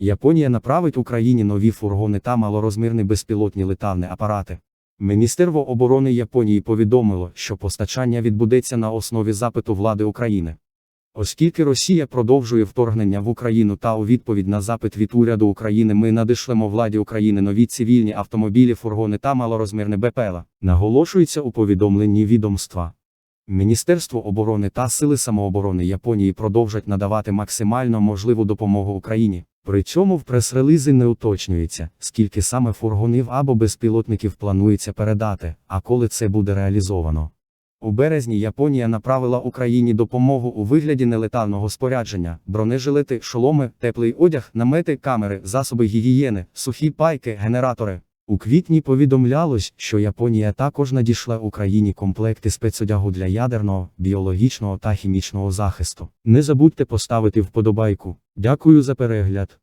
Японія направить Україні нові фургони та малорозмірні безпілотні летальні апарати. Міністерство оборони Японії повідомило, що постачання відбудеться на основі запиту влади України. Оскільки Росія продовжує вторгнення в Україну та у відповідь на запит від уряду України ми надішлемо владі України нові цивільні автомобілі, фургони та малорозмірне БПЛА, наголошується у повідомленні відомства. Міністерство оборони та Сили самооборони Японії продовжать надавати максимально можливу допомогу Україні. При цьому в прес-релізі не уточнюється, скільки саме фургонів або безпілотників планується передати, а коли це буде реалізовано. У березні Японія направила Україні допомогу у вигляді нелетального спорядження, бронежилети, шоломи, теплий одяг, намети, камери, засоби гігієни, сухі пайки, генератори. У квітні повідомлялось, що Японія також надійшла Україні комплекти спецодягу для ядерного, біологічного та хімічного захисту. Не забудьте поставити вподобайку. Дякую за перегляд.